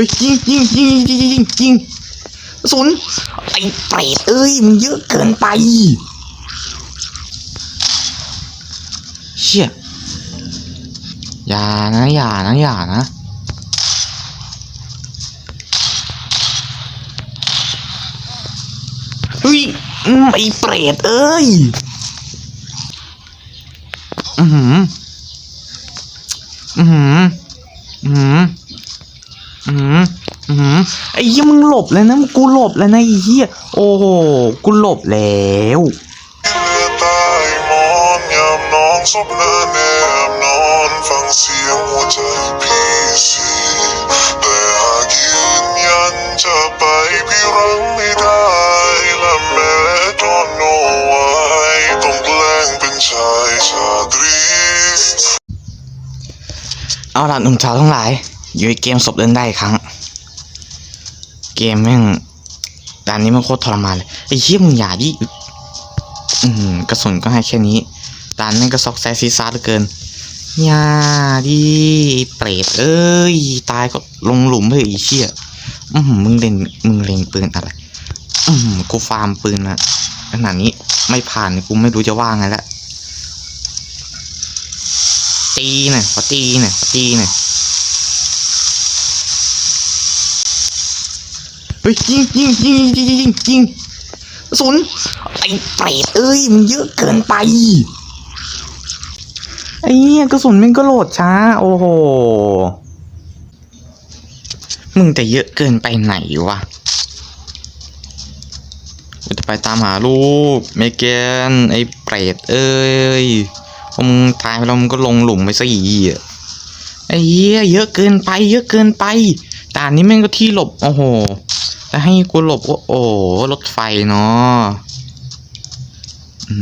ฮ้ยยิงยิงยิงยิงยิงยิงสุนไอ้เปรตเอ้ยมันเยอะเกินไปเชี่ยอย่านะอย่านะอย่านะเฮ้ยอืมไอ้เปรตเอ้ยอือหืออือหืออือหือ อืมอืมไอ้เหี้ยมึงหล บเลยนะกูหลบแล้วนะไอ้เหี้ยโอ้โหกูหลบแล้วเอใต้หมอนยามน้องซบหน้าแนมนอนฟังเสียงหัวใจพี่สีแต่หากยืนยันจะไปพี่รังไม่ได้และแม้ตอนโนไว้ต้องแกล้งเป็นชายชาตรีเอาล่ะหนุ่มสาวทั้งหลาย อยู่ในเกมศพเล่นได้อีกครั้ง เกมแม่งด่านนี้มันโคตรทรมานเลยไอ้เหี้ยมึงอย่าดิอืมกระสุนก็ให้แค่นี้ด่านแม่งก็ซอกแซกซีซ่าเหลือเกินอย่าดิเปรตเอ้ยตายก็ลงหลุมเถอะไอ้เชี่ยอืมมึงเล่นมึงเล็งปืนอะไรอืมกูฟาร์มปืนมาขนาดนี้ไม่ผ่านกูไม่รู้จะว่าไงล้วตีหน่อยขอตีหน่อยขอตีหน่อย ฮ้ยยิงยิงยิงยิงยิงยิงยิงกระสุนไอ้เปรตเอ้ยมันเยอะเกินไปไอ้เนี่ยกระสุนมันก็โหลดช้า โอ้โห มึงจะเยอะเกินไปไหนวะจะไปตามหาลูกเมแกนไอ้เปรตเอ้ยพอมึงตายไปแล้วมึงก็ลงหลุมไปซะอีกอะไอ้เหี้ยเยอะเกินไป เยอะเกินไปด่านนี้แม่งก็ที่หลบ โอ้โห จะให้กูหลบก็โอ้โหรถไฟเนาะอื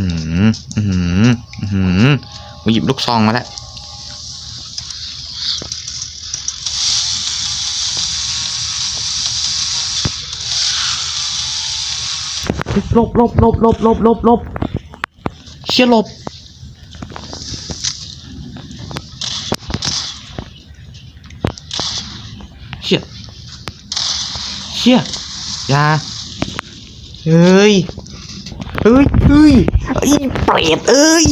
มอืมอืมกูหยิบลูกซองมาแล้วหลบหลบหลบหลบหลบหลบหลบเชี่ยหลบ เชี่ยเชี่ยอย่าเฮ้ย เฮ้ยเฮ้ยไอ้เปรตเอ้ย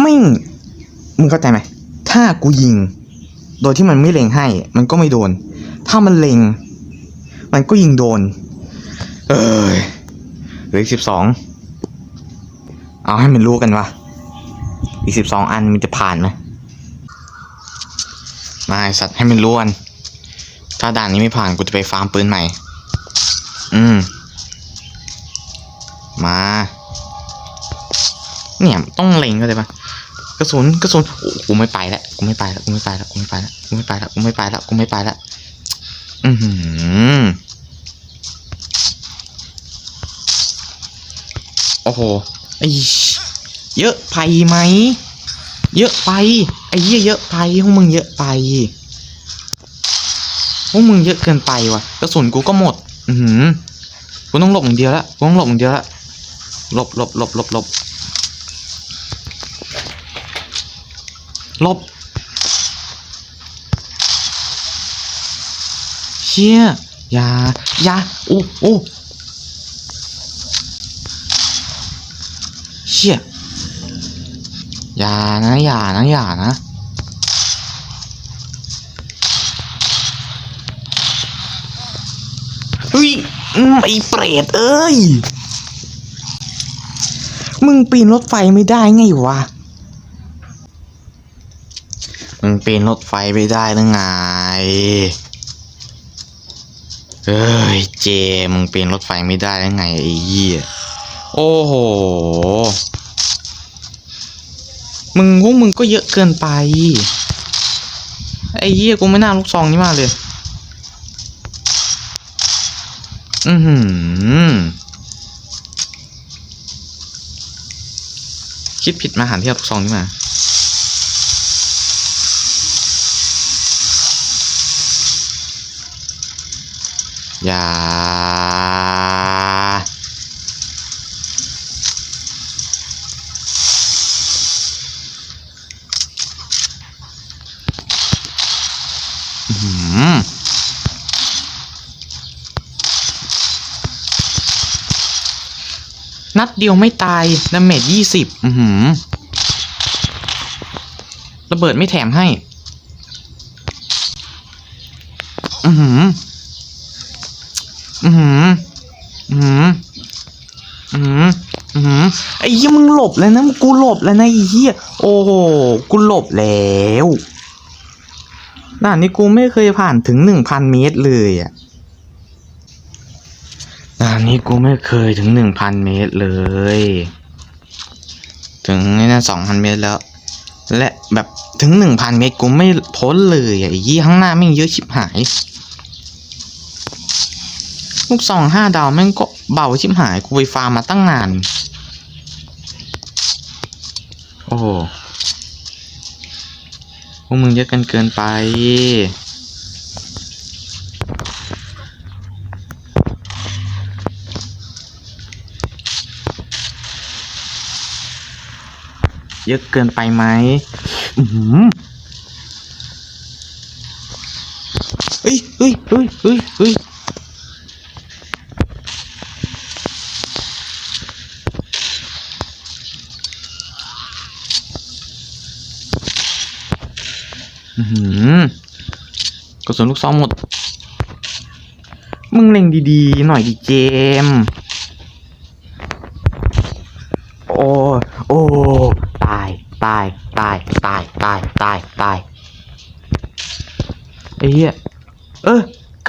ไม่งมึงเข้าใจไหม ถ้ากูยิง โดยที่มันไม่เล็งให้ มันก็ไม่โดน ถ้ามันเล็ง มันก็ยิงโดน เอ้ยเหลืออีกสิบสอง เอาให้มันรู้กันว่า อีกสิบสองอันมันจะผ่านไหม มาสัตว์ให้มันรู้กันถ้าด่านนี้ไม่ผ่านกูจะไปฟาร์มปืนใหม่ อืม มา เนี่ยต้องเล็งก็เลยปะกระสุนกระสุนโอ้กูไม่ไปแล้วกูไม่ไปแล้วกูไม่ไปแล้วกูไม่ไปแล้วกูไม่ไปแล้วกูไม่ไปแล้วกูไม่ไปแล้วอือหือโอ้โหเยอะไปไหม เยอะไป ไอ้เหี้ยเยอะไปพวกมึงเยอะไปพวกมึงเยอะเกินไปว่ะกระสุนกูก็หมด อือหือกูต้องหลบอย่างเดียวละกูต้องหลบอย่างเดียวละหลบหลบหลบหลบหลบหลบเชี่ยยายาโอ้โอ้เชี่ย อย่านะอย่านะอย่านะเฮ้ยอืมไอเปรตเอ้ย มึงปีนรถไฟไม่ได้ไงวะ มึงปีนรถไฟไม่ได้หรือไงเอ้ยเจ มึงปีนรถไฟไม่ได้หรือไงไอ้เหี้ย โอ้โห มึงพวกมึงก็เยอะเกินไป ไอ้เหี้ยกูไม่น่าลูกซองนี้มาเลย อือหือ คิดผิดมาหันที่เอาลูกซองนี้มา อย่า ดเดียวไม่ตายดาเมจยี่สิบระเบิดไม่แถมให้ อือหือ อือหือ อือหือ อือหืออือหือไอ้เหี้ยมึงหลบแล้วนะกูหลบแล้วนะไอ้เหี้ยโอ้โห กูหลบแล้วด่านนี้กูไม่เคยผ่านถึงหนึ่งพันเมตรเลยอะ อันนี้กูไม่เคยถึงหนึ่งพันเมตรเลย ถึงนี่นะสองพันเมตรแล้ว และแบบถึงหนึ่งพันเมตรกูไม่พ้นเลยไอ้ยี่ข้างหน้าไม่เยอะชิบหาย ลูกสองห้าดาวแม่งก็เบาชิบหายกูไปฟาร์มมาตั้งนาน โอ้พวกมึงเยอะกันเกินไป เยอะเกินไปไหมอืมเฮ้ยเฮ้ยเฮ้ยเฮ้ยเฮ้ยกระสุนลูกซองหมด มึงเล็งดีๆ หน่อยดิเจม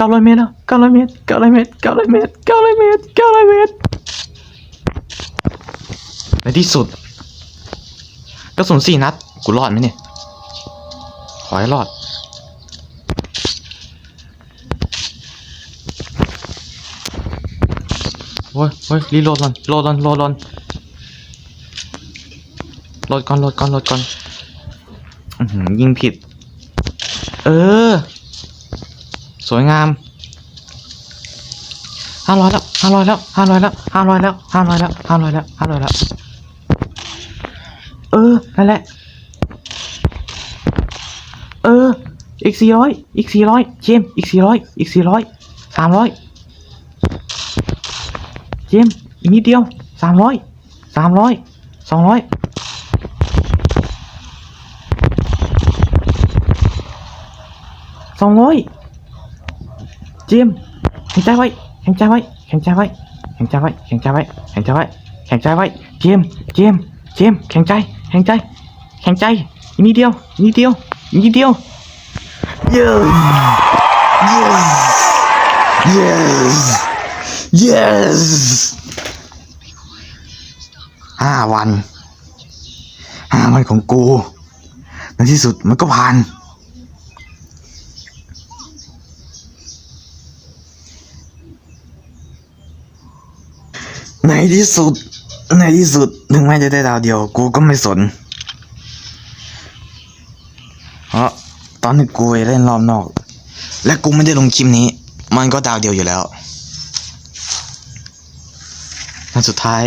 เก้าร้ยเมตรแล้วเก้าร้ยเมตรเก้าร้ยเมตรเก้าร้ยเมตรเก้าร้ยเมตรเก้าร้ยเมตรในที่สุดกระสุนสี่นัดกูรอดไหมเนี่ยขอให้รอดโว้ยโว้ยรีโหลดก่อนโหลดก่อนโหลดก่อนโหลดก่อนโหลดก่อนโหลดก่อนยิงผิด เออ สวยงามห้าร้อยแล้วห้าร้อยแล้วห้าร้อยแล้วห้าร้อยแล้วห้าร้อยแล้วห้าร้อยแล้วห้าร้อยแล้ว เออ นั่นแหละ เออ อีกสี่ร้อยอีกสี่ร้อยเจมอีกสี่ร้อยอีกสี่ร้อยสามร้อยเจมอีกนิดเดียวสามร้อยสามร้อยสองร้อยสองร้อย จิมแข่งใจไว้แข่งใจไว้แข่งใจไว้แข่งใจไว้แข่งใจไว้แข่งใจไว้แข่งใจไว้จิมจิมจิมแข่งใจแข่งใจแข่งใจนิดเดียวนิดเดียวนิดเดียวเย้เย้เย้เย้ห้าวันห้าวันของกูในที่สุดมันก็ผ่าน ในที่สุด ในที่สุด ถึงแม้จะได้ดาวเดียว กูก็ไม่สน เพราะตอนที่กูเล่นรอบนอก และกูไม่ได้ลงคลิปนี้ มันก็ดาวเดียวอยู่แล้วอันสุดท้าย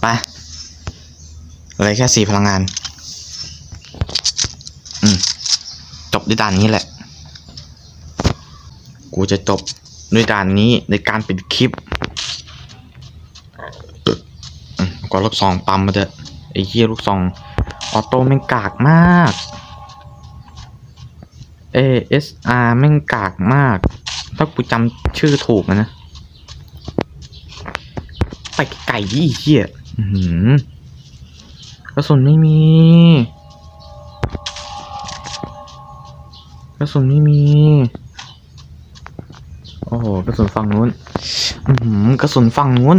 ไปเลยแค่สี่พลังงาน อืม จบด้วยด่านนี้แหละ กูจะจบด้วยด่านนี้ในการปิดคลิป กดลูกซองปั๊มมาเถอะไอ้เหี้ยลูกซองออโต้แม่งกากมากเอเอสอาร์แม่งกากมาก ถ้ากูจำชื่อถูกนะ ไปไก่ยี่เหี้ยกระสุนไม่มีกระสุนไม่มี โอ้โหกระสุนฝั่งนู้น อือกระสุนฝั่งนู้น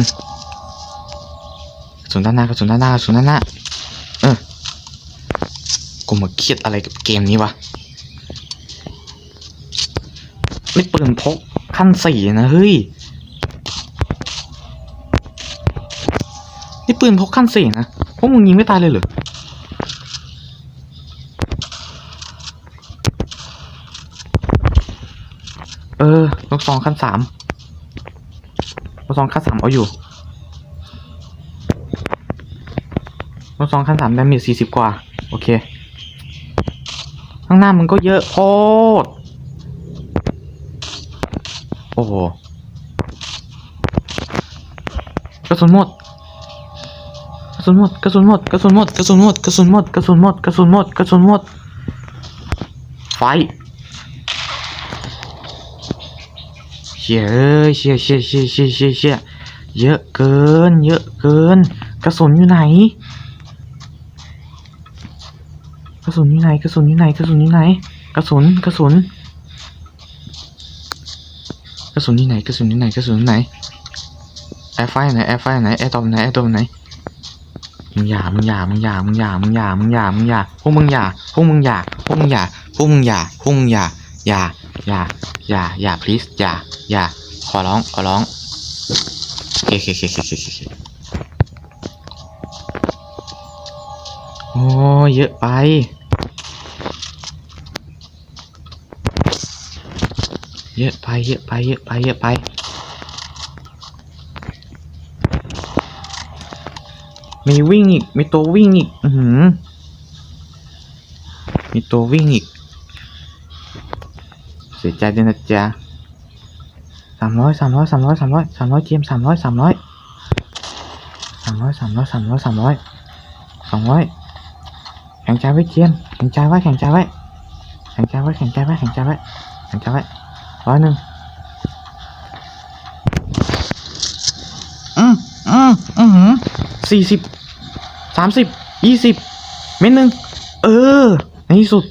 ระสุนด้านหน้ากระสุนด้านหน้ากระสุนด้านหน้ากูมาเครียดอะไรกับเกมนี้วะนี่ปืนพกขั้นสี่นะเฮ้ยนี่ปืนพกขั้นสี่นะพวกมึงยิงไม่ตายเลยเหรอเออ ลูกซองขั้นสาม ลูกซองขั้นสามเอาอยู่ลูกซองขั้นสามดาเมจสี่สิบกว่า โอเค ข้างหน้ามึงก็เยอะโคตรโอ้โหกระสุนหมดกระสุนหมดกระสุนหมดกระสุนหมดกระสุนหมดกระสุนหมดกระสุนหมดกระสุนหมดกระสุนหมดไฟ เชี่ยเอ้ยเชี่ยเชี่ยเชี่ยเชี่ยเชี่ยเชี่ยเยอะเกิน เยอะเกิน กระสุนอยู่ไหน กระสุนอยู่ไหน กระสุนอยู่ไหน กระสุนอยู่ไหน กระสุน กระสุน กระสุนอยู่ไหน กระสุนอยู่ไหน กระสุนอยู่ไหน แอร์ไฟไหน แอร์ไฟไหน แอร์ตอมไหน แอร์ตอมไหน มึงอย่า มึงอย่า มึงอย่า มึงอย่า มึงอย่า มึงอย่า มึงอย่า พวกมึงอย่า พวกมึงอย่า พวกมึงอย่า พวกมึงอย่า พวกมึงอย่า อย่า อย่า อย่า อย่า please อย่า อย่า ขอร้อง ขอร้องโอเคโอเคโอเคโอเคโอ้เยอะไป เยอะไป เยอะไป เยอะไป เยอะไป มีวิ่งอีก มีตัววิ่งอีก อือหือ มีตัววิ่งอีก สียใจด้วยนะจ๊ะสามร้อยสามร้อยสามร้อยสามร้อยสามร้อยเกมสามร้อยสามร้อยสามร้อยสามร้อยสามร้อยสามร้อยสองร้อยแข่งใจไว้เกมแข่งใจไว้แข่งใจไว้แข่งใจไว้แข่งใจไว้แข่งใจไว้แข่งใจไว้ร้อยหนึ่งอืมอืมอืมสี่สิบสามสิบยี่สิบเม็ดหนึ่งเออในที่สุด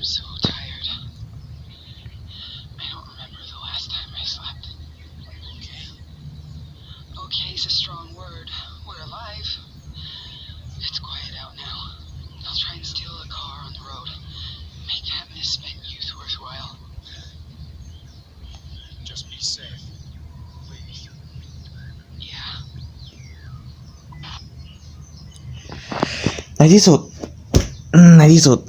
ในที่สุด ในที่สุด